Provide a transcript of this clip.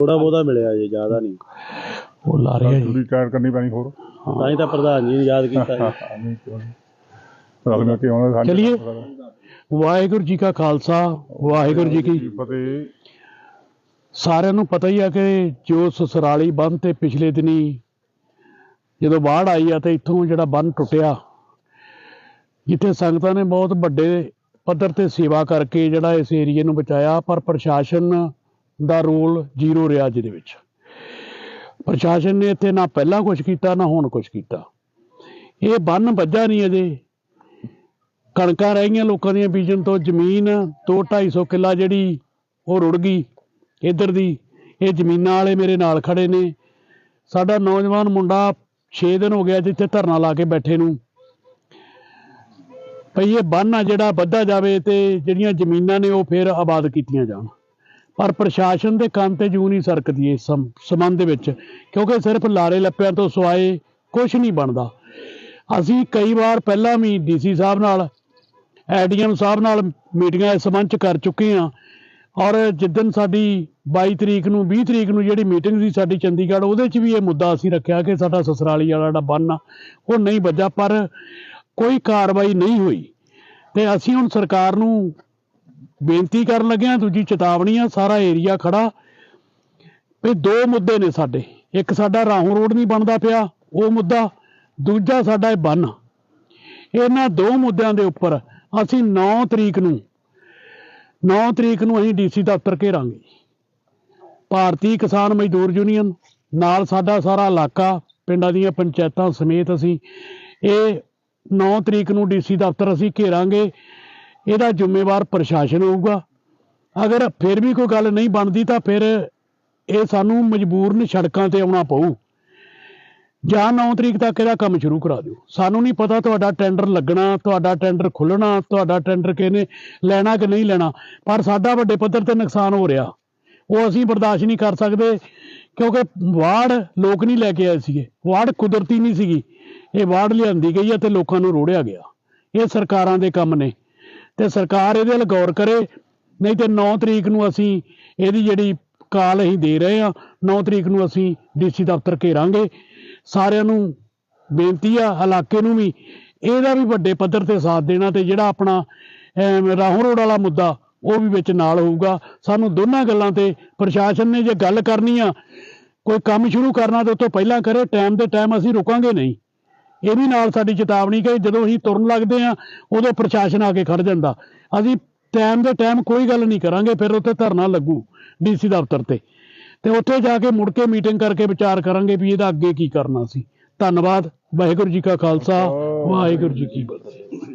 ਥੋੜਾ ਬਹੁਤਾ ਮਿਲਿਆ ਜੇ ਜ਼ਿਆਦਾ ਨਹੀਂ। ਉਹ ਲਾ ਰਿਹਾ ਜੀ। ਟਾਇਰ ਕਰਨੀ ਪੈਣੀ ਹੋਰ। ਤਾਂ ਹੀ ਤਾਂ ਪ੍ਰਧਾਨ ਜੀ ਨੇ ਯਾਦ ਕੀਤਾ ਜੀ। ਨਹੀਂ ਕਿਉਂ ਨਹੀਂ। ਰਲ ਮਿਲ ਕੇ ਆਉਂਦੇ ਸਾਡੇ। ਚਲਿਏ। ਵਾਹਿਗੁਰੂ ਜੀ ਕਾ ਖਾਲਸਾ ਵਾਹਿਗੁਰੂ ਜੀ ਕੀ ਫਤਿਹ। ਸਾਰਿਆਂ ਨੂੰ ਪਤਾ ਹੀ ਆ ਕਿ ਜੋ ਸਸਰਾਲੀ ਬੰਨ ਤੇ ਪਿਛਲੇ ਦਿਨੀ ਜਦੋਂ ਬਾੜ ਆਈ ਆ ਤੇ ਇੱਥੋਂ ਜਿਹੜਾ ਬੰਨ ਟੁੱਟਿਆ ਜਿੱਥੇ ਸੰਗਤਾਂ ਨੇ ਬਹੁਤ ਵੱਡੇ ਪੱਧਰ ਤੇ ਸੇਵਾ ਕਰਕੇ ਜਿਹੜਾ ਇਸ ਏਰੀਏ ਨੂੰ ਬਚਾਇਆ ਪਰ ਪ੍ਰਸ਼ਾਸਨ ਦਾ ਰੋਲ ਜ਼ੀਰੋ ਰਿਹਾ ਜਿਹਦੇ ਵਿੱਚ। ਪ੍ਰਸ਼ਾਸਨ ਨੇ ਇੱਥੇ ਨਾ ਪਹਿਲਾਂ ਕੁਝ ਕੀਤਾ, ਨਾ ਹੁਣ ਕੁਝ ਕੀਤਾ। ਇਹ ਬੰਨ ਵੱਜਾ ਨਹੀਂ ਅਜੇ। ਕਣਕਾਂ ਰਹਿ ਗਈਆਂ ਲੋਕਾਂ ਦੀਆਂ ਬੀਜਣ ਤੋਂ। ਜ਼ਮੀਨ ਦੋ 250 ਕਿੱਲਾ ਜਿਹੜੀ ਉਹ ਰੁੜ ਗਈ ਇੱਧਰ ਦੀ। ਇਹ ਜ਼ਮੀਨਾਂ ਵਾਲੇ ਮੇਰੇ ਨਾਲ ਖੜੇ ਨੇ। ਸਾਡਾ ਨੌਜਵਾਨ ਮੁੰਡਾ 6 ਦਿਨ ਹੋ ਗਿਆ ਜਿੱਥੇ ਧਰਨਾ ਲਾ ਕੇ ਬੈਠੇ ਨੂੰ। ਭਈ ਇਹ ਬੰਨ ਆ ਜਿਹੜਾ ਵੱਧਾ ਜਾਵੇ ਤੇ ਜਿਹੜੀਆਂ ਜ਼ਮੀਨਾਂ ਨੇ ਉਹ ਫਿਰ ਆਬਾਦ ਕੀਤੀਆਂ ਜਾਣ। ਪਰ ਪ੍ਰਸ਼ਾਸਨ ਦੇ ਕੰਨ ਤੇ ਜੂ ਨਹੀਂ ਸਰਕਦੀ ਇਸ ਸਮ- ਸੰਬੰਧ ਦੇ ਵਿੱਚ, ਕਿਉਂਕਿ ਸਿਰਫ ਲਾਰੇ ਲੱਪਿਆਂ ਤੋਂ ਸਵਾਏ ਕੁਝ ਨਹੀਂ ਬਣਦਾ। ਅਸੀਂ ਕਈ ਵਾਰ ਪਹਿਲਾਂ ਵੀ ਡੀਸੀ ਸਾਹਿਬ ਨਾਲ, ਐਡੀਐਮ ਸਾਹਿਬ ਨਾਲ ਮੀਟਿੰਗਾਂ ਇਸ ਸੰਬੰਧ ਚ ਕਰ ਚੁੱਕੇ ਹਾਂ। ਔਰ ਜਿੱਦਨ ਸਾਡੀ 22 ਤਰੀਕ ਨੂੰ 20 ਤਰੀਕ ਨੂੰ ਜਿਹੜੀ ਮੀਟਿੰਗ ਸੀ ਸਾਡੀ ਚੰਡੀਗੜ੍ਹ, ਉਹਦੇ 'ਚ ਵੀ ਇਹ ਮੁੱਦਾ ਅਸੀਂ ਰੱਖਿਆ ਕਿ ਸਾਡਾ ਸਸਰਾਲੀ ਵਾਲਾ ਜਿਹੜਾ ਬੰਨ ਆ, ਉਹ ਨਹੀਂ ਵੱਜਾ, ਪਰ ਕੋਈ ਕਾਰਵਾਈ ਨਹੀਂ ਹੋਈ। ਤੇ ਅਸੀਂ ਹੁਣ ਸਰਕਾਰ ਨੂੰ ਬੇਨਤੀ ਕਰਨ ਲੱਗੇ ਦੂਜੀ ਚੇਤਾਵਨੀ ਆ, ਸਾਰਾ ਏਰੀਆ ਖੜਾ। ਵੀ ਦੋ ਮੁੱਦੇ ਨੇ ਸਾਡੇ। ਇੱਕ ਸਾਡਾ ਰਾਹੋਂ ਰੋਡ ਨਹੀਂ ਬਣਦਾ ਪਿਆ, ਉਹ ਮੁੱਦਾ। ਦੂਜਾ ਸਾਡਾ ਇਹ ਬੰਨ। ਇਹਨਾਂ ਦੋ ਮੁੱਦਿਆਂ ਦੇ ਉੱਪਰ ਅਸੀਂ 9 ਤਰੀਕ ਨੂੰ 9 ਤਰੀਕ ਨੂੰ ਅਸੀਂ ਡੀਸੀ ਦਫ਼ਤਰ ਘੇਰਾਂਗੇ। ਭਾਰਤੀ ਕਿਸਾਨ ਮਜ਼ਦੂਰ ਯੂਨੀਅਨ, ਨਾਲ ਸਾਡਾ ਸਾਰਾ ਇਲਾਕਾ, ਪਿੰਡਾਂ ਦੀਆਂ ਪੰਚਾਇਤਾਂ ਸਮੇਤ ਅਸੀਂ ਇਹ 9 ਤਰੀਕ ਨੂੰ ਡੀਸੀ ਦਫ਼ਤਰ ਅਸੀਂ ਘੇਰਾਂਗੇ। ਇਹਦਾ ਜ਼ਿੰਮੇਵਾਰ ਪ੍ਰਸ਼ਾਸਨ ਹੋਊਗਾ। ਅਗਰ ਫਿਰ ਵੀ ਕੋਈ ਗੱਲ ਨਹੀਂ ਬਣਦੀ ਤਾਂ ਫਿਰ ਇਹ ਸਾਨੂੰ ਮਜਬੂਰਨ ਸੜਕਾਂ ਤੇ ਆਉਣਾ ਪਊ। ਜਾਂ 9 ਤਰੀਕ ਤੱਕ ਇਹਦਾ ਕੰਮ ਸ਼ੁਰੂ ਕਰਾ ਦਿਓ। ਸਾਨੂੰ ਨਹੀਂ ਪਤਾ ਤੁਹਾਡਾ ਟੈਂਡਰ ਲੱਗਣਾ, ਤੁਹਾਡਾ ਟੈਂਡਰ ਖੁੱਲਣਾ, ਤੁਹਾਡਾ ਟੈਂਡਰ ਕਿਹਨੇ ਲੈਣਾ ਕਿ ਨਹੀਂ ਲੈਣਾ। ਪਰ ਸਾਡਾ ਵੱਡੇ ਪੱਧਰ ਤੇ ਨੁਕਸਾਨ ਹੋ ਰਿਹਾ। ਉਹ ਅਸੀਂ ਬਰਦਾਸ਼ਤ ਨਹੀਂ ਕਰ ਸਕਦੇ ਕਿਉਂਕਿ ਵਾੜ ਲੋਕ ਨਹੀਂ ਲੈ ਕੇ ਆਏ ਸੀਗੇ। ਵਾੜ ਕੁਦਰਤੀ ਨਹੀਂ ਸੀਗੀ। ਇਹ ਵਾੜ ਲਿਆਂਦੀ ਗਈ ਹੈ ਤੇ ਲੋਕਾਂ ਨੂੰ ਰੋੜਿਆ ਗਿਆ। ਇਹ ਸਰਕਾਰਾਂ ਦੇ ਕੰਮ ਨੇ। ਤੇ ਸਰਕਾਰ ਇਹਦੇ ਵੱਲ ਗੌਰ ਕਰੇ, ਨਹੀਂ ਤੇ 9 ਤਰੀਕ ਨੂੰ ਅਸੀਂ ਇਹਦੀ ਜਿਹੜੀ ਕਾਲ ਅਸੀਂ ਦੇ ਰਹੇ ਹਾਂ 9 ਤਰੀਕ ਨੂੰ ਅਸੀਂ ਡੀਸੀ ਦਫ਼ਤਰ ਘੇਰਾਂਗੇ। ਸਾਰਿਆਂ ਨੂੰ ਬੇਨਤੀ ਆ, ਇਲਾਕੇ ਨੂੰ ਵੀ, ਇਹਦਾ ਵੀ ਵੱਡੇ ਪੱਧਰ ਤੇ ਸਾਥ ਦੇਣਾ ਤੇ ਜਿਹੜਾ ਆਪਣਾ ਰਾਹੋਂ ਰੋਡ ਵਾਲਾ ਮੁੱਦਾ, ਉਹ ਵੀ ਵਿੱਚ ਨਾਲ ਹੋਊਗਾ। ਸਾਨੂੰ ਦੋਨਾਂ ਗੱਲਾਂ ਤੇ ਪ੍ਰਸ਼ਾਸਨ ਨੇ ਜੇ ਗੱਲ ਕਰਨੀ ਆ, ਕੋਈ ਕੰਮ ਸ਼ੁਰੂ ਕਰਨਾ ਤੇ ਉਹ ਤੋਂ ਪਹਿਲਾਂ ਕਰੇ, ਟਾਈਮ ਦੇ ਟਾਈਮ ਅਸੀਂ ਰੁਕਾਂਗੇ ਨਹੀਂ। ਇਹ ਵੀ ਨਾਲ ਸਾਡੀ ਚੇਤਾਵਨੀ ਕਿ ਜਦੋਂ ਅਸੀਂ ਤੁਰਨ ਲੱਗਦੇ ਆ ਉਦੋਂ ਪ੍ਰਸ਼ਾਸਨ ਆ ਕੇ ਖੜ ਜਾਂਦਾ। ਅਸੀਂ ਟਾਈਮ ਦੇ ਟਾਈਮ ਕੋਈ ਗੱਲ ਨਹੀਂ ਕਰਾਂਗੇ ਫਿਰ ਉੱਥੇ ਧਰਨਾ ਲੱਗੂ ਡੀਸੀ ਦਫ਼ਤਰ ਤੇ। ਤੇ ਉੱਥੇ ਜਾ ਕੇ ਮੁੜ ਕੇ ਮੀਟਿੰਗ ਕਰਕੇ ਵਿਚਾਰ ਕਰਾਂਗੇ ਵੀ ਇਹਦਾ ਅੱਗੇ ਕੀ ਕਰਨਾ ਸੀ। ਧੰਨਵਾਦ ਵਾਹਿਗੁਰੂ ਜੀ ਕਾ ਖਾਲਸਾ ਵਾਹਿਗੁਰੂ ਜੀ ਕੀ ਫਤਿਹ।